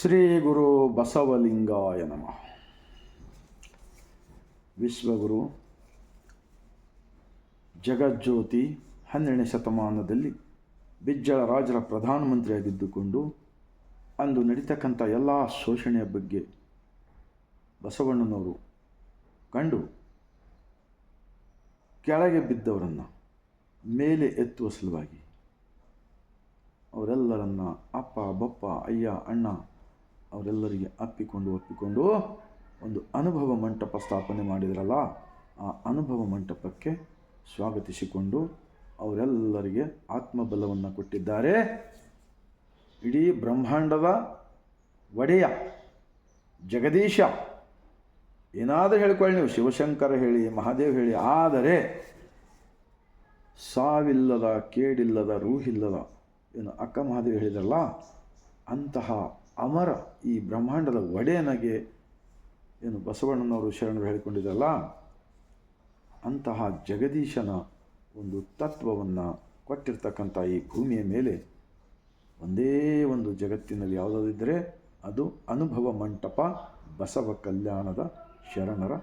ಶ್ರೀ ಗುರು ಬಸವಲಿಂಗಾಯ ನಮಃ. ವಿಶ್ವಗುರು ಜಗಜ್ಯೋತಿ ಹನ್ನೆರಡನೇ ಶತಮಾನದಲ್ಲಿ ಬಿಜ್ಜಳ ರಾಜರ ಪ್ರಧಾನಮಂತ್ರಿಯಾಗಿದ್ದುಕೊಂಡು ಅಂದು ನಡೀತಕ್ಕಂಥ ಎಲ್ಲ ಶೋಷಣೆಯ ಬಗ್ಗೆ ಬಸವಣ್ಣನವರು ಕಂಡು ಕೆಳಗೆ ಬಿದ್ದವರನ್ನು ಮೇಲೆ ಎತ್ತುವ ಸಲುವಾಗಿ ಅವರೆಲ್ಲರನ್ನ ಅಪ್ಪ, ಬಪ್ಪ, ಅಯ್ಯ, ಅಣ್ಣ ಅವರೆಲ್ಲರಿಗೆ ಅಪ್ಪಿಕೊಂಡು ಒಪ್ಪಿಕೊಂಡು ಒಂದು ಅನುಭವ ಮಂಟಪ ಸ್ಥಾಪನೆ ಮಾಡಿದ್ರಲ್ಲ, ಆ ಅನುಭವ ಮಂಟಪಕ್ಕೆ ಸ್ವಾಗತಿಸಿಕೊಂಡು ಅವರೆಲ್ಲರಿಗೆ ಆತ್ಮಬಲವನ್ನು ಕೊಟ್ಟಿದ್ದಾರೆ. ಇಡೀ ಬ್ರಹ್ಮಾಂಡದ ಒಡೆಯ ಜಗದೀಶ. ಏನಾದರೂ ಹೇಳ್ಕೊಳ್ಳಿ ನೀವು, ಶಿವಶಂಕರ ಹೇಳಿ, ಮಹಾದೇವ್ ಹೇಳಿ, ಆದರೆ ಸಾವಿಲ್ಲದ, ಕೇಡಿಲ್ಲದ, ರೂಹಿಲ್ಲದ, ಏನು ಅಕ್ಕ ಮಹಾದೇವ್ ಹೇಳಿದ್ರಲ್ಲ, ಅಂತಹ ಅಮರ ಈ ಬ್ರಹ್ಮಾಂಡದ ಒಡೆಯನಗೆ ಏನು ಬಸವಣ್ಣನವರು ಶರಣರು ಹೇಳಿಕೊಂಡಿದ್ದಲ್ಲ, ಅಂತಹ ಜಗದೀಶನ ಒಂದು ತತ್ವವನ್ನು ಕೊಟ್ಟಿರ್ತಕ್ಕಂಥ ಈ ಭೂಮಿಯ ಮೇಲೆ ಒಂದೇ ಒಂದು ಜಗತ್ತಿನಲ್ಲಿ ಯಾವುದಾದಿದ್ದರೆ ಅದು ಅನುಭವ ಮಂಟಪ ಬಸವ ಕಲ್ಯಾಣದ ಶರಣರ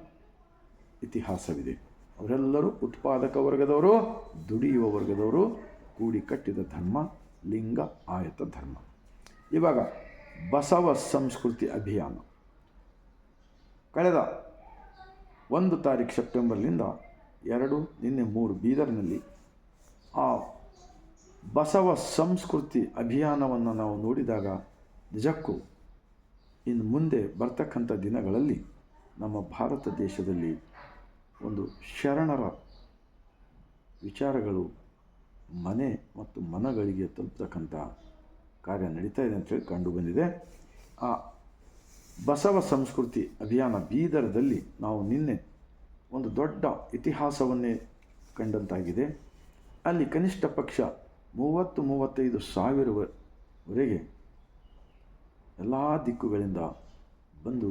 ಇತಿಹಾಸವಿದೆ. ಅವರೆಲ್ಲರೂ ಉತ್ಪಾದಕ ವರ್ಗದವರು, ದುಡಿಯುವ ವರ್ಗದವರು, ಕೂಡಿ ಕಟ್ಟಿದ ಧರ್ಮ, ಲಿಂಗ, ಆಯತ ಧರ್ಮ. ಇವಾಗ ಬಸವ ಸಂಸ್ಕೃತಿ ಅಭಿಯಾನ. ಕಳೆದ ಒಂದು ತಾರೀಕು ಸೆಪ್ಟೆಂಬರ್ನಿಂದ ಎರಡು, ನಿನ್ನೆ ಮೂರು ಬೀದರ್ನಲ್ಲಿ ಆ ಬಸವ ಸಂಸ್ಕೃತಿ ಅಭಿಯಾನವನ್ನು ನಾವು ನೋಡಿದಾಗ ನಿಜಕ್ಕೂ ಇನ್ನು ಮುಂದೆ ಬರ್ತಕ್ಕಂಥ ದಿನಗಳಲ್ಲಿ ನಮ್ಮ ಭಾರತ ದೇಶದಲ್ಲಿ ಒಂದು ಶರಣರ ವಿಚಾರಗಳು ಮನೆ ಮತ್ತು ಮನಗಳಿಗೆ ತಲುಪ್ತಕ್ಕಂಥ ಕಾರ್ಯ ನಡೀತಾ ಇದೆ ಅಂತೇಳಿ ಕಂಡು ಬಂದಿದೆ. ಆ ಬಸವ ಸಂಸ್ಕೃತಿ ಅಭಿಯಾನ ಬೀದರದಲ್ಲಿ ನಾವು ನಿನ್ನೆ ಒಂದು ದೊಡ್ಡ ಇತಿಹಾಸವನ್ನೇ ಕಂಡಂತಾಗಿದೆ. ಅಲ್ಲಿ ಕನಿಷ್ಠ ಪಕ್ಷ ಮೂವತ್ತು ಮೂವತ್ತೈದು ಸಾವಿರವರೆಗೆ ಎಲ್ಲ ದಿಕ್ಕುಗಳಿಂದ ಬಂದು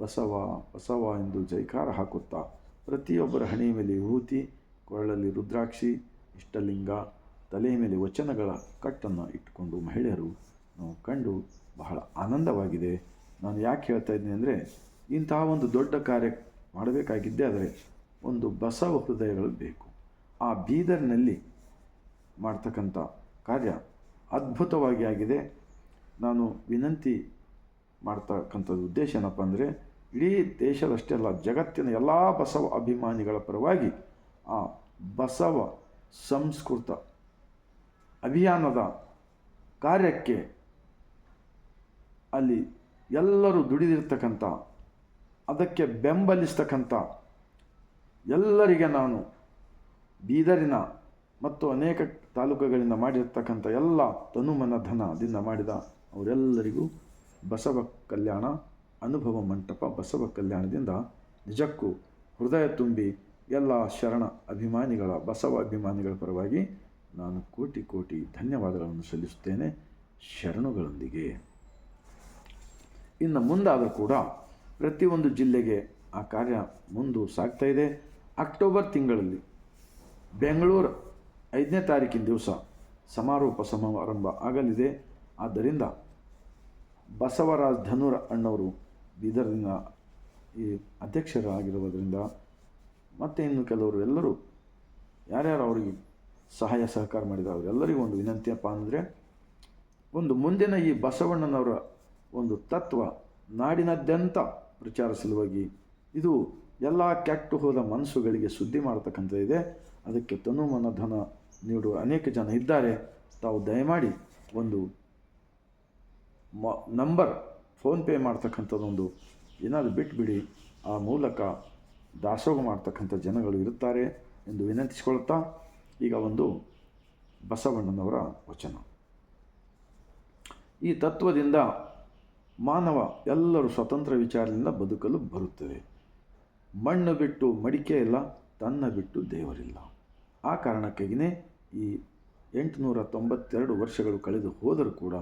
ಬಸವ ಬಸವ ಎಂದು ಜೈಕಾರ ಹಾಕುತ್ತಾ ಪ್ರತಿಯೊಬ್ಬರ ಹಣೆಯ ಮೇಲೆ ವಿಭೂತಿ ಕೊರಳಲ್ಲಿ ರುದ್ರಾಕ್ಷಿ, ಇಷ್ಟಲಿಂಗ ತಲೆಯ ಮೇಲೆ ವಚನಗಳ ಕಟ್ಟನ್ನು ಇಟ್ಟುಕೊಂಡು ಮಹಿಳೆಯರು ನಾವು ಕಂಡು ಬಹಳ ಆನಂದವಾಗಿದೆ. ನಾನು ಯಾಕೆ ಹೇಳ್ತಾ ಇದ್ದೀನಿ ಅಂದರೆ, ಇಂತಹ ಒಂದು ದೊಡ್ಡ ಕಾರ್ಯ ಮಾಡಬೇಕಾಗಿದ್ದೇ ಆದರೆ ಒಂದು ಬಸವ ಹೃದಯಗಳು ಬೇಕು. ಆ ಬೀದರ್ನಲ್ಲಿ ಮಾಡ್ತಕ್ಕಂಥ ಕಾರ್ಯ ಅದ್ಭುತವಾಗಿ ಆಗಿದೆ. ನಾನು ವಿನಂತಿ ಮಾಡ್ತಕ್ಕಂಥದ್ದು ಉದ್ದೇಶ ಏನಪ್ಪ ಅಂದರೆ, ಇಡೀ ದೇಶದಷ್ಟೇ ಅಲ್ಲ, ಜಗತ್ತಿನ ಎಲ್ಲ ಬಸವ ಅಭಿಮಾನಿಗಳ ಪರವಾಗಿ ಆ ಬಸವ ಸಂಸ್ಕೃತ ಅಭಿಯಾನದ ಕಾರ್ಯಕ್ಕೆ ಅಲ್ಲಿ ಎಲ್ಲರೂ ದುಡಿದಿರ್ತಕ್ಕಂಥ, ಅದಕ್ಕೆ ಬೆಂಬಲಿಸ್ತಕ್ಕಂಥ ಎಲ್ಲರಿಗೆ ನಾನು ಬೀದರಿನ ಮತ್ತು ಅನೇಕ ತಾಲೂಕುಗಳಿಂದ ಮಾಡಿರ್ತಕ್ಕಂಥ ಎಲ್ಲ ತನುಮನಧನದಿಂದ ಮಾಡಿದ ಅವರೆಲ್ಲರಿಗೂ ಬಸವ ಕಲ್ಯಾಣ ಅನುಭವ ಮಂಟಪ ಬಸವ ಕಲ್ಯಾಣದಿಂದ ನಿಜಕ್ಕೂ ಹೃದಯ ತುಂಬಿ ಎಲ್ಲ ಶರಣ ಅಭಿಮಾನಿಗಳ, ಬಸವ ಅಭಿಮಾನಿಗಳ ಪರವಾಗಿ ನಾನು ಕೋಟಿ ಕೋಟಿ ಧನ್ಯವಾದಗಳನ್ನು ಸಲ್ಲಿಸುತ್ತೇನೆ ಶರಣುಗಳೊಂದಿಗೆ. ಇನ್ನು ಮುಂದಾದರೂ ಕೂಡ ಪ್ರತಿಯೊಂದು ಜಿಲ್ಲೆಗೆ ಆ ಕಾರ್ಯ ಮುಂದು ಸಾಗ್ತಾ ಇದೆ. ಅಕ್ಟೋಬರ್ ತಿಂಗಳಲ್ಲಿ ಬೆಂಗಳೂರು ಐದನೇ ತಾರೀಕಿನ ದಿವಸ ಸಮಾರೋಪ ಸಮಾರಂಭ ಆಗಲಿದೆ. ಆದ್ದರಿಂದ ಬಸವರಾಜ್ ಧನುರ ಅಣ್ಣವರು ಬೀದರ್ನ ಈ ಅಧ್ಯಕ್ಷರಾಗಿರುವುದರಿಂದ ಮತ್ತು ಇನ್ನು ಕೆಲವರು ಎಲ್ಲರೂ ಯಾರ್ಯಾರು ಅವರಿಗೆ ಸಹಾಯ ಸಹಕಾರ ಮಾಡಿದ ಅವರೆಲ್ಲರಿಗೂ ಒಂದು ವಿನಂತಿಯಪ್ಪ ಅಂದರೆ, ಒಂದು ಮುಂದಿನ ಈ ಬಸವಣ್ಣನವರ ಒಂದು ತತ್ವ ನಾಡಿನಾದ್ಯಂತ ಪ್ರಚಾರ ಸಲುವಾಗಿ ಇದು ಎಲ್ಲ ಕೆಟ್ಟು ಹೋದ ಮನಸ್ಸುಗಳಿಗೆ ಸುದ್ದಿ ಮಾಡತಕ್ಕಂಥದ್ದಿದೆ ಅದಕ್ಕೆ ತನು ಮನ ಧನ ನೀಡುವ ಅನೇಕ ಜನ ಇದ್ದಾರೆ. ತಾವು ದಯಮಾಡಿ ಒಂದು ಮ, ನಂಬರ್ ಫೋನ್ಪೇ ಮಾಡ್ತಕ್ಕಂಥದ್ದೊಂದು ಏನಾದರೂ ಬಿಟ್ಬಿಡಿ. ಆ ಮೂಲಕ ದಾಸೋಹ ಮಾಡ್ತಕ್ಕಂಥ ಜನಗಳು ಇರುತ್ತಾರೆ ಎಂದು ವಿನಂತಿಸಿಕೊಳ್ಳುತ್ತಾ ಈಗ ಒಂದು ಬಸವಣ್ಣನವರ ವಚನ. ಈ ತತ್ವದಿಂದ ಮಾನವ ಎಲ್ಲರೂ ಸ್ವತಂತ್ರ ವಿಚಾರದಿಂದ ಬದುಕಲು ಬರುತ್ತದೆ ಮಣ್ಣು ಬಿಟ್ಟು ಮಡಿಕೆ ಇಲ್ಲ, ತನ್ನ ಬಿಟ್ಟು ದೇವರಿಲ್ಲ. ಆ ಕಾರಣಕ್ಕಾಗಿಯೇ ಈ ಎಂಟುನೂರ ತೊಂಬತ್ತೆರಡು ವರ್ಷಗಳು ಕಳೆದು ಹೋದರೂ ಕೂಡ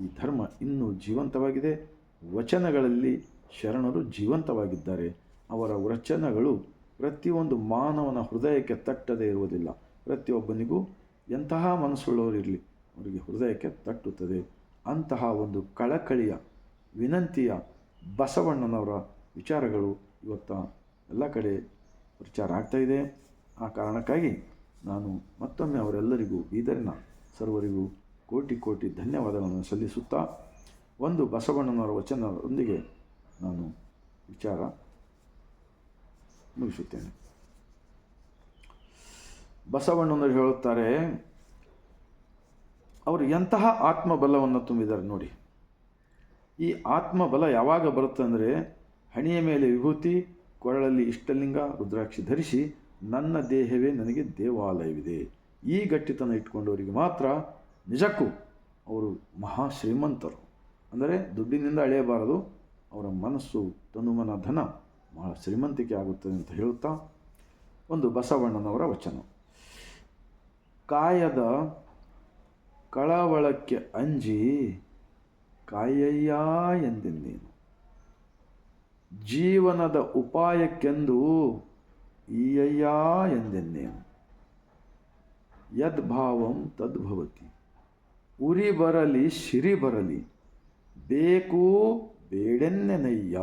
ಈ ಧರ್ಮ ಇನ್ನೂ ಜೀವಂತವಾಗಿದೆ. ವಚನಗಳಲ್ಲಿ ಶರಣರು ಜೀವಂತವಾಗಿದ್ದಾರೆ. ಅವರ ವಚನಗಳು ಪ್ರತಿಯೊಂದು ಮಾನವನ ಹೃದಯಕ್ಕೆ ತಟ್ಟದೇ ಇರುವುದಿಲ್ಲ. ಪ್ರತಿಯೊಬ್ಬನಿಗೂ ಎಂತಹ ಮನಸ್ಸುಳ್ಳವರಿರಲಿ ಅವರಿಗೆ ಹೃದಯಕ್ಕೆ ತಟ್ಟುತ್ತದೆ. ಅಂತಹ ಒಂದು ಕಳಕಳಿಯ, ವಿನಂತಿಯ ಬಸವಣ್ಣನವರ ವಿಚಾರಗಳು ಇವತ್ತ ಎಲ್ಲ ಕಡೆ ಪ್ರಚಾರ ಇದೆ. ಆ ಕಾರಣಕ್ಕಾಗಿ ನಾನು ಮತ್ತೊಮ್ಮೆ ಅವರೆಲ್ಲರಿಗೂ, ಬೀದರಿನ ಸರ್ವರಿಗೂ ಕೋಟಿ ಕೋಟಿ ಧನ್ಯವಾದಗಳನ್ನು ಸಲ್ಲಿಸುತ್ತಾ, ಒಂದು ಬಸವಣ್ಣನವರ ವಚನದೊಂದಿಗೆ ನಾನು ವಿಚಾರ ಮುಗಿಸುತ್ತೇನೆ. ಬಸವಣ್ಣನವರು ಹೇಳುತ್ತಾರೆ, ಅವರು ಎಂತಹ ಆತ್ಮಬಲವನ್ನು ತುಂಬಿದ್ದಾರೆ ನೋಡಿ. ಈ ಆತ್ಮಬಲ ಯಾವಾಗ ಬರುತ್ತೆ ಅಂದರೆ, ಹಣೆಯ ಮೇಲೆ ವಿಭೂತಿ, ಕೊರಳಲ್ಲಿ ಇಷ್ಟಲಿಂಗ, ರುದ್ರಾಕ್ಷಿ ಧರಿಸಿ, ನನ್ನ ದೇಹವೇ ನನಗೆ ದೇವಾಲಯವಿದೆ. ಈ ಗಟ್ಟಿತನ ಇಟ್ಕೊಂಡವರಿಗೆ ಮಾತ್ರ ನಿಜಕ್ಕೂ ಅವರು ಮಹಾ ಶ್ರೀಮಂತರು. ಅಂದರೆ ದುಡ್ಡಿನಿಂದ ಅಳೆಯಬಾರದು, ಅವರ ಮನಸ್ಸು ತನುಮನ ಧನ ಬಹಳ ಶ್ರೀಮಂತಿಕೆ ಆಗುತ್ತದೆ ಅಂತ ಹೇಳುತ್ತಾ ಒಂದು ಬಸವಣ್ಣನವರ ವಚನ. ಕಾಯದ ಕಳವಳಕ್ಕೆ ಅಂಜಿ, ಕಾಯಯ್ಯ ನೀನು ಜೀವನದ ಉಪಾಯಕ್ಕೆಂದು ಈಯಯ್ಯ ಎಂದೆನ್ನೇನು? ಯದ್ಭಾವಂ ತದ್ಭವತಿ. ಉರಿ ಬರಲಿ ಶಿರಿ ಬರಲಿ, ಬೇಕು ಬೇಡೆನ್ನೆನಯ್ಯ?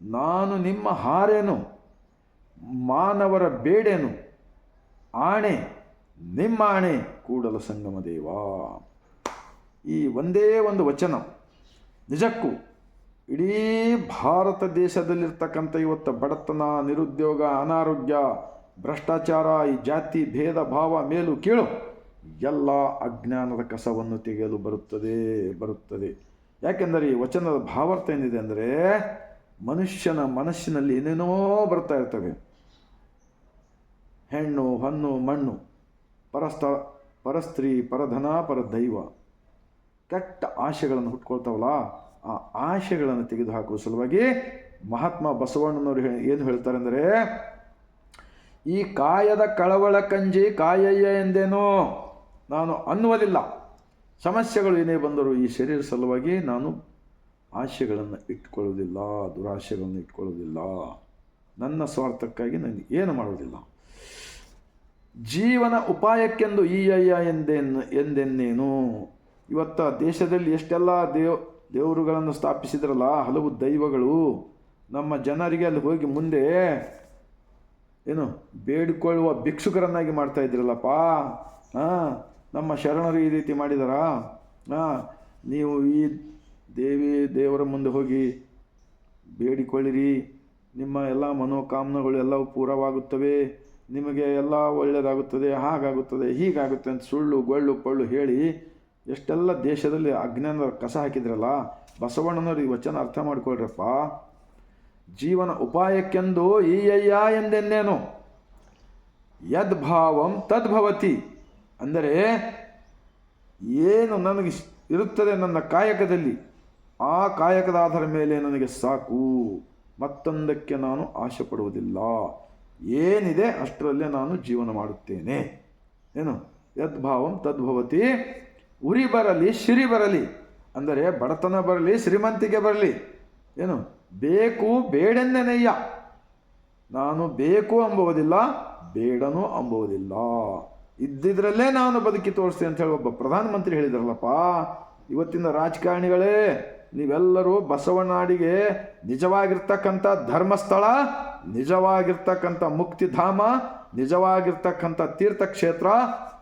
ನಾನು ನಿಮ್ಮ ಹಾರೇನು? ಮಾನವರ ಬೇಡೇನು? ಆಣೆ ನಿಮ್ಮ ಆಣೆ ಕೂಡಲ ಸಂಗಮ ದೇವ. ಈ ಒಂದೇ ಒಂದು ವಚನ ನಿಜಕ್ಕೂ ಇಡೀ ಭಾರತ ದೇಶದಲ್ಲಿರ್ತಕ್ಕಂಥ ಇವತ್ತು ಬಡತನ, ನಿರುದ್ಯೋಗ, ಅನಾರೋಗ್ಯ, ಭ್ರಷ್ಟಾಚಾರ, ಈ ಜಾತಿ ಭೇದ ಭಾವ ಮೇಲು ಕೀಳು ಎಲ್ಲ ಅಜ್ಞಾನದ ಕಸವನ್ನು ತೆಗೆಯಲು ಬರುತ್ತದೆ ಬರುತ್ತದೆ. ಯಾಕೆಂದರೆ ಈ ವಚನದ ಭಾವಾರ್ಥ ಏನಿದೆ ಅಂದರೆ ಮನುಷ್ಯನ ಮನಸ್ಸಿನಲ್ಲಿ ಏನೇನೋ ಬರ್ತಾ ಇರ್ತವೆ. ಹೆಣ್ಣು, ಹಣ್ಣು, ಮಣ್ಣು. ಪರಸ್ಥ ಪರಸ್ತ್ರೀ, ಪರಧನ, ಪರದೈವ. ಕೆಟ್ಟ ಆಶೆಗಳನ್ನು ಹುಟ್ಕೊಳ್ತಾವಲ್ಲ, ಆ ಆಶೆಗಳನ್ನು ತೆಗೆದುಹಾಕುವ ಸಲುವಾಗಿ ಮಹಾತ್ಮ ಬಸವಣ್ಣನವರು ಹೇಳಿ ಏನು ಹೇಳ್ತಾರೆ ಅಂದರೆ ಈ ಕಾಯದ ಕಳವಳ ಕಂಜಿ ಕಾಯಯ್ಯ ಎಂದೇನೋ ನಾನು ಅನ್ನುವುದಿಲ್ಲ ಸಮಸ್ಯೆಗಳು ಏನೇ ಬಂದರೂ ಈ ಶರೀರ ಸಲುವಾಗಿ ನಾನು ಆಶೆಗಳನ್ನು ಇಟ್ಕೊಳ್ಳೋದಿಲ್ಲ ದುರಾಶೆಗಳನ್ನು ಇಟ್ಕೊಳ್ಳೋದಿಲ್ಲ ನನ್ನ ಸ್ವಾರ್ಥಕ್ಕಾಗಿ ನಾನು ಏನು ಮಾಡೋದಿಲ್ಲ ಜೀವನ ಉಪಾಯಕ್ಕೆಂದು ಈ ಅಯ್ಯ ಎಂದೆನ್ನು ಎಂದೆನ್ನೇನು? ಇವತ್ತ ದೇಶದಲ್ಲಿ ಎಷ್ಟೆಲ್ಲ ದೇವ್, ದೇವರುಗಳನ್ನು ಸ್ಥಾಪಿಸಿದ್ರಲ್ಲ, ಹಲವು ದೈವಗಳು, ನಮ್ಮ ಜನರಿಗೆ ಅಲ್ಲಿ ಹೋಗಿ ಮುಂದೆ ಏನು ಬೇಡಿಕೊಳ್ಳುವ ಭಿಕ್ಷುಕರನ್ನಾಗಿ ಮಾಡ್ತಾ ಇದ್ರಲ್ಲಪ್ಪ. ಹಾಂ ನಮ್ಮ ಶರಣರು ಈ ರೀತಿ ಮಾಡಿದಾರಾ. ಹಾಂ ನೀವು ಈ ದೇವಿ, ದೇವರ ಮುಂದೆ ಹೋಗಿ ಬೇಡಿಕೊಳ್ಳಿರಿ. ನಿಮ್ಮ ಎಲ್ಲ ಮನೋಕಾಮನೆಗಳು ಎಲ್ಲವೂ ಪೂರವಾಗುತ್ತವೆ. ನಿಮಗೆ ಎಲ್ಲ ಒಳ್ಳೆಯದಾಗುತ್ತದೆ, ಹಾಗಾಗುತ್ತದೆ, ಹೀಗಾಗುತ್ತೆ ಅಂತ ಸುಳ್ಳು, ಗೊಳ್ಳು, ಪಳ್ಳು ಹೇಳಿ ಎಷ್ಟೆಲ್ಲ ದೇಶದಲ್ಲಿ ಅಜ್ಞಾನದ ಕಸ ಹಾಕಿದ್ರಲ್ಲ, ಬಸವಣ್ಣನವರು ಈ ವಚನ ಅರ್ಥ ಮಾಡ್ಕೊಳ್ರಪ್ಪ. ಜೀವನ ಉಪಾಯಕ್ಕೆಂದು ಈ ಅಯ್ಯ ಎಂದೆನ್ನೇನು ಯದ್ಭಾವಂ ತದ್ಭವತಿ ಅಂದರೆ ಏನು ನನಗೆ ಇರುತ್ತದೆ ನನ್ನ ಕಾಯಕದಲ್ಲಿ, ಆ ಕಾಯಕದ ಆಧಾರ ಮೇಲೆ ನನಗೆ ಸಾಕು, ಮತ್ತೊಂದಕ್ಕೆ ನಾನು ಆಶೆ ಪಡುವುದಿಲ್ಲ. ಏನಿದೆ ಅಷ್ಟರಲ್ಲೇ ನಾನು ಜೀವನ ಮಾಡುತ್ತೇನೆ. ಏನು? ಯದ್ಭಾವಂ ತದ್ಭವತಿ ಉರಿ ಬರಲಿ, ಸಿರಿ ಬರಲಿ. ಅಂದರೆ ಬಡತನ ಬರಲಿ, ಶ್ರೀಮಂತಿಕೆ ಬರಲಿ. ಏನು? ಬೇಕು ಬೇಡೆನ್ನೆನಯ್ಯ ನಾನು ಬೇಕು ಅಂಬುವುದಿಲ್ಲ, ಬೇಡನೂ ಅಂಬುವುದಿಲ್ಲ. ಇದ್ದಿದ್ರಲ್ಲೇ ನಾನು ಬದುಕಿ ತೋರಿಸ್ತೇನೆ ಅಂತ ಹೇಳಿ ಒಬ್ಬ ಪ್ರಧಾನಮಂತ್ರಿ ಹೇಳಿದ್ರಲ್ಲಪ್ಪ, ಇವತ್ತಿನ ರಾಜಕಾರಣಿಗಳೇ, ನೀವೆಲ್ಲರೂ ಬಸವನಾಡಿಗೆ ನಿಜವಾಗಿರ್ತಕ್ಕಂಥ ಧರ್ಮಸ್ಥಳ ನಿಜವಾಗಿರ್ತಕ್ಕಂಥ ಮುಕ್ತಿಧಾಮ, ನಿಜವಾಗಿರ್ತಕ್ಕಂಥ ತೀರ್ಥಕ್ಷೇತ್ರ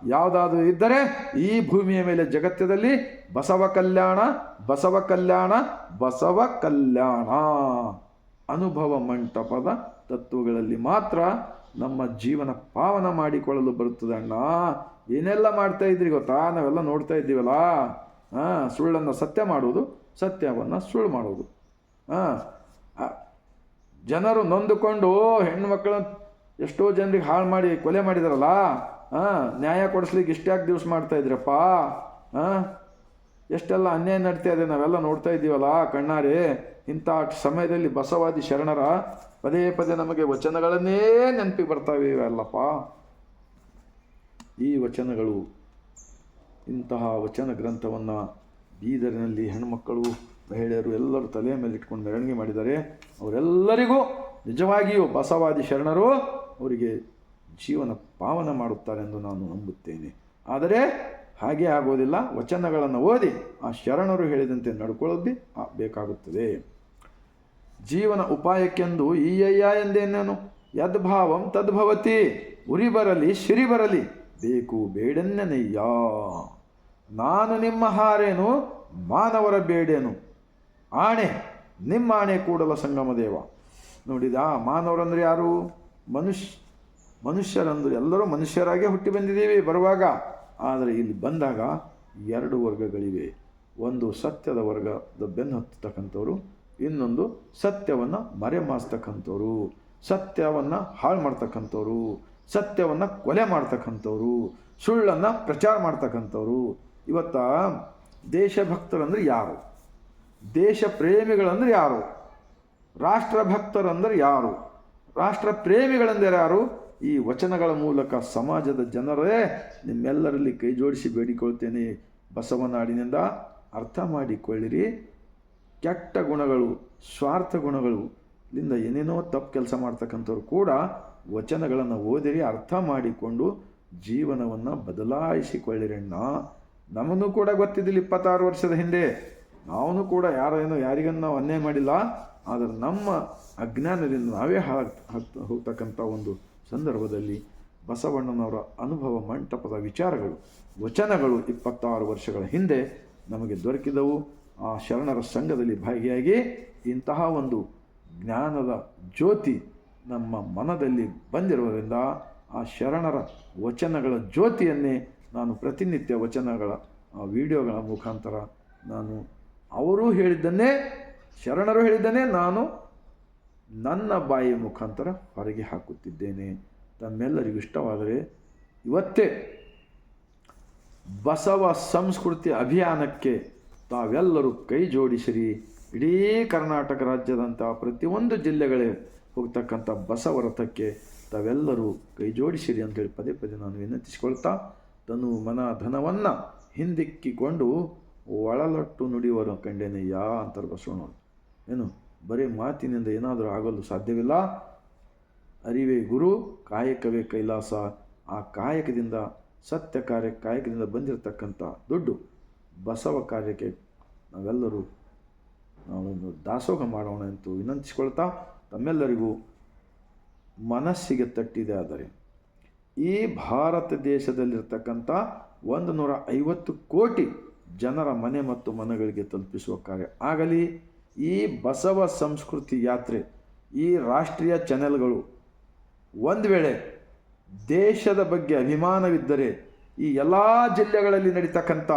ಯಾವುದಾದ್ರೂ ಇದ್ದರೆ ಈ ಭೂಮಿಯ ಮೇಲೆ ಜಗತ್ತದಲ್ಲಿ ಬಸವ ಕಲ್ಯಾಣ ಬಸವ ಕಲ್ಯಾಣ ಬಸವ ಕಲ್ಯಾಣ. ಅನುಭವ ಮಂಟಪದ ತತ್ವಗಳಲ್ಲಿ ಮಾತ್ರ ನಮ್ಮ ಜೀವನ ಪಾವನ ಮಾಡಿಕೊಳ್ಳಲು ಬರುತ್ತದೆ ಅಣ್ಣ. ಏನೆಲ್ಲ ಮಾಡ್ತಾ ಇದ್ರಿ ಗೊತ್ತಾ? ನಾವೆಲ್ಲ ನೋಡ್ತಾ ಇದ್ದೀವಲ್ಲ? ಹಾಂ, ಸುಳ್ಳನ್ನು ಸತ್ಯ ಮಾಡುವುದು, ಸತ್ಯವನ್ನು ಸುಳ್ಳು ಮಾಡುವುದು. ಹಾಂ ಜನರು ನೊಂದುಕೊಂಡು ಹೆಣ್ಣು ಮಕ್ಕಳನ್ನ ಎಷ್ಟೋ ಜನರಿಗೆ ಹಾಳು ಮಾಡಿ ಕೊಲೆ ಮಾಡಿದಾರಲ್ಲ ಹಾಂ ನ್ಯಾಯ ಕೊಡಿಸ್ಲಿಕ್ಕೆ ಇಷ್ಟ್ಯಾಕೆ ದಿವಸ ಮಾಡ್ತಾ ಇದ್ರಪ್ಪ ಹಾಂ ಎಷ್ಟೆಲ್ಲ ಅನ್ಯಾಯ ನಡೀತಾ ಇದೆ ನಾವೆಲ್ಲ ನೋಡ್ತಾ ಇದ್ದೀವಲ್ಲ ಕಣ್ಣಾರೆ, ಇಂಥ ಸಮಯದಲ್ಲಿ ಬಸವಾದಿ ಶರಣರ ಪದೇ ಪದೇ ನಮಗೆ ವಚನಗಳನ್ನೇ ನೆನಪಿಗೆ ಬರ್ತಾವೆ ಇವೆಲ್ಲಪ್ಪ. ಈ ವಚನಗಳು ಇಂತಹ ವಚನ ಗ್ರಂಥವನ್ನು ಬೀದರಿನಲ್ಲಿ ಹೆಣ್ಣುಮಕ್ಕಳು ಮಹಿಳೆಯರು ಎಲ್ಲರೂ ತಲೆಯ ಮೇಲೆ ಇಟ್ಕೊಂಡು ಮೆರವಣಿಗೆ ಮಾಡಿದ್ದಾರೆ. ಅವರೆಲ್ಲರಿಗೂ ನಿಜವಾಗಿಯೂ ಬಸವಾದಿ ಶರಣರು ಅವರಿಗೆ ಜೀವನ ಪಾವನ ಮಾಡುತ್ತಾರೆ ಎಂದು ನಾನು ನಂಬುತ್ತೇನೆ. ಆದರೆ ಹಾಗೆ ಆಗೋದಿಲ್ಲ ವಚನಗಳನ್ನು ಓದಿ ಆ ಶರಣರು ಹೇಳಿದಂತೆ ನಡ್ಕೊಳ್ಳೋದು ಬೇಕಾಗುತ್ತದೆ. ಜೀವನ ಉಪಾಯಕ್ಕೆಂದು ಈಯಯ್ಯ ಎಂದೇನೇನು ಯದ್ಭಾವಂ ತದ್ಭವತಿ ಉರಿ ಬರಲಿ ಶಿರಿ ಬರಲಿ. ಬೇಕು ಬೇಡನ್ನೆನಯ್ಯ ನಾನು ನಿಮ್ಮ ಹಾರೇನು, ಮಾನವರ ಬೇಡೇನು? ಆಣೆ, ನಿಮ್ಮ ಆಣೆ ಕೂಡಲ ಸಂಗಮ ದೇವ. ನೋಡಿದ ಮಾನವರಂದ್ರೆ ಯಾರು? ಮನುಷ್ಯ ಮನುಷ್ಯರಂದ್ರೆ, ಎಲ್ಲರೂ ಮನುಷ್ಯರಾಗೇ ಹುಟ್ಟಿ ಬಂದಿದ್ದೀವಿ ಬರುವಾಗ. ಆದರೆ ಇಲ್ಲಿ ಬಂದಾಗ ಎರಡು ವರ್ಗಗಳಿವೆ. ಒಂದು ಸತ್ಯದ ವರ್ಗದ ಬೆನ್ನು ಹತ್ತತಕ್ಕಂಥವ್ರು. ಇನ್ನೊಂದು ಸತ್ಯವನ್ನು ಮರೆಮಾಸ್ತಕ್ಕಂಥವ್ರು. ಸತ್ಯವನ್ನು ಹಾಳು ಮಾಡ್ತಕ್ಕಂಥವ್ರು. ಸತ್ಯವನ್ನು ಕೊಲೆ ಮಾಡ್ತಕ್ಕಂಥವ್ರು. ಸುಳ್ಳನ್ನು ಪ್ರಚಾರ ಮಾಡ್ತಕ್ಕಂಥವ್ರು. ಇವತ್ತ ದೇಶಭಕ್ತರಂದ್ರೆ ಯಾರು? ದೇಶ ಪ್ರೇಮಿಗಳಂದ್ರೆ ಯಾರು? ರಾಷ್ಟ್ರಭಕ್ತರಂದ್ರೆ ಯಾರು? ರಾಷ್ಟ್ರ ಪ್ರೇಮಿಗಳಂದರೆ ಯಾರು? ಈ ವಚನಗಳ ಮೂಲಕ ಸಮಾಜದ ಜನರೇ ನಿಮ್ಮೆಲ್ಲರಲ್ಲಿ ಕೈ ಜೋಡಿಸಿ ಬೇಡಿಕೊಳ್ತೇನೆ ಬಸವನಾಡಿನಿಂದ ಅರ್ಥ ಮಾಡಿಕೊಳ್ಳಿರಿ. ಕೆಟ್ಟ ಗುಣಗಳು, ಸ್ವಾರ್ಥ ಗುಣಗಳು ಇಲ್ಲಿಂದ ಏನೇನೋ ತಪ್ಪು ಕೆಲಸ ಮಾಡ್ತಕ್ಕಂಥವ್ರು ಕೂಡ ವಚನಗಳನ್ನು ಓದಿರಿ, ಅರ್ಥ ಮಾಡಿಕೊಂಡು ಜೀವನವನ್ನು ಬದಲಾಯಿಸಿಕೊಳ್ಳಿರಣ್ಣ ನಮಗೂ ಕೂಡ ಗೊತ್ತಿದ್ದಿಲ್ಲ ಇಪ್ಪತ್ತಾರು ವರ್ಷದ ಹಿಂದೆ. ನಾವು ಕೂಡ ಯಾರೇನೋ ಯಾರಿಗನ್ನು ನಾವು ಅನ್ಯಾಯ ಮಾಡಿಲ್ಲ, ಆದರೆ ನಮ್ಮ ಅಜ್ಞಾನದಿಂದ ನಾವೇ ಹಾಕ್ತ ಹೋಗ್ತಕ್ಕಂಥ ಒಂದು ಸಂದರ್ಭದಲ್ಲಿ ಬಸವಣ್ಣನವರ ಅನುಭವ ಮಂಟಪದ ವಿಚಾರಗಳು, ವಚನಗಳು ಇಪ್ಪತ್ತಾರು ವರ್ಷಗಳ ಹಿಂದೆ ನಮಗೆ ದೊರಕಿದವು. ಆ ಶರಣರ ಸಂಘದಲ್ಲಿ ಭಾಗಿಯಾಗಿ ಇಂತಹ ಒಂದು ಜ್ಞಾನದ ಜ್ಯೋತಿ ನಮ್ಮ ಮನದಲ್ಲಿ ಬಂದಿರುವುದರಿಂದ ಆ ಶರಣರ ವಚನಗಳ ಜ್ಯೋತಿಯನ್ನೇ ನಾನು ಪ್ರತಿನಿತ್ಯ ವಚನಗಳ, ಆ ವಿಡಿಯೋಗಳ ಮುಖಾಂತರ ನಾನು ಅವರೂ ಹೇಳಿದ್ದನ್ನೇ, ಶರಣರು ಹೇಳಿದ್ದನ್ನೇ ನಾನು ನನ್ನ ಬಾಯಿ ಮುಖಾಂತರ ಹೊರಗೆ ಹಾಕುತ್ತಿದ್ದೇನೆ. ತಮ್ಮೆಲ್ಲರಿಗೂ ಇಷ್ಟವಾದರೆ ಇವತ್ತೇ ಬಸವ ಸಂಸ್ಕೃತಿ ಅಭಿಯಾನಕ್ಕೆ ತಾವೆಲ್ಲರೂ ಕೈ ಜೋಡಿಸಿರಿ. ಇಡೀ ಕರ್ನಾಟಕ ರಾಜ್ಯದಂಥ ಪ್ರತಿಯೊಂದು ಜಿಲ್ಲೆಗಳೇ ಹೋಗ್ತಕ್ಕಂಥ ಬಸವ ರಥಕ್ಕೆ ತಾವೆಲ್ಲರೂ ಕೈ ಜೋಡಿಸಿರಿ ಅಂತೇಳಿ ಪದೇ ಪದೇ ನಾನು ವಿನಂತಿಸಿಕೊಳ್ತಾ, ತನು ಮನ ಧನವನ್ನು ಹಿಂದಿಕ್ಕಿಕೊಂಡು ಒಳಲಟ್ಟು ನುಡಿಯುವರು ಕಂಡೇನಯ್ಯ ಅಂತಾರೆ ಬಸವಣ್ಣವರು ಏನು, ಬರೀ ಮಾತಿನಿಂದ ಏನಾದರೂ ಆಗಲು ಸಾಧ್ಯವಿಲ್ಲ? ಅರಿವೇ ಗುರು, ಕಾಯಕವೇ ಕೈಲಾಸ. ಆ ಕಾಯಕದಿಂದ, ಸತ್ಯ ಕಾರ್ಯ ಕಾಯಕದಿಂದ ಬಂದಿರತಕ್ಕಂಥ ದುಡ್ಡು ಬಸವ ಕಾರ್ಯಕ್ಕೆ ನಾವೆಲ್ಲರೂ ನಾವೊಂದು ದಾಸೋಹ ಮಾಡೋಣ ಎಂದು ವಿನಂತಿಸಿಕೊಳ್ತಾ ತಮ್ಮೆಲ್ಲರಿಗೂ ಮನಸ್ಸಿಗೆ ತಟ್ಟಿದೆ ಆದರೆ ಈ ಭಾರತ ದೇಶದಲ್ಲಿರ್ತಕ್ಕಂಥ ಒಂದು ನೂರ ಐವತ್ತು ಕೋಟಿ ಜನರ ಮನೆ ಮತ್ತು ಮನಗಳಿಗೆ ತಲುಪಿಸುವ ಕಾರ್ಯ. ಆಗಲಿ, ಈ ಬಸವ ಸಂಸ್ಕೃತಿ ಯಾತ್ರೆ, ಈ ರಾಷ್ಟ್ರೀಯ ಚಾನೆಲ್ಗಳು ಒಂದು ವೇಳೆ ದೇಶದ ಬಗ್ಗೆ ಅಭಿಮಾನವಿದ್ದರೆ, ಈ ಎಲ್ಲ ಜಿಲ್ಲೆಗಳಲ್ಲಿ ನಡೀತಕ್ಕಂಥ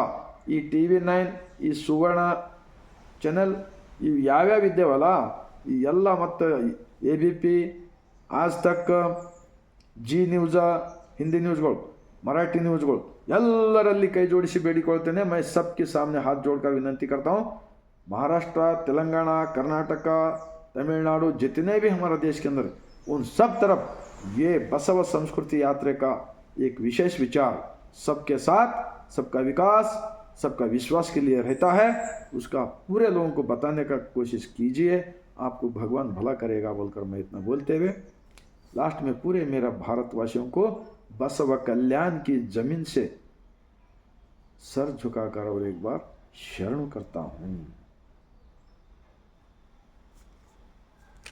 ಈ ಟಿ ವಿ ನೈನ್, ಈ ಸುವರ್ಣ ಚಾನೆಲ್, ಇವು ಯಾವ್ಯಾವ ಇದ್ದೇವಲ್ಲ, ಈ ಎಲ್ಲ ಮತ್ತು A B P, Aaj Tak, Zee news, Hindi ನ್ಯೂಸ್ಗಳು, Marathi ನ್ಯೂಸ್ಗಳು ಎಲ್ಲರಲ್ಲಿ ಕೈ ಜೋಡಿಸಿ ಬೇಡಿಕೊಳ್ತೇನೆ मैं सबके सामने हाथ जोड़कर विनंती करता हूँ महाराष्ट्र तेलंगाना कर्नाटका तमिलनाडु जितने भी हमारा देश के अंदर उन सब तरफ ये बसव संस्कृति यात्रा का एक विशेष विचार सबके साथ सबका विकास सबका विश्वास के लिए रहता है उसका पूरे लोगों को बताने का कोशिश कीजिए आपको भगवान भला करेगा बोलकर मैं इतना बोलते हुए लास्ट में पूरे मेरा भारतवासियों को बसव कल्याण की ज़मीन से सर झुकाकर और एक बार शरण करता हूँ।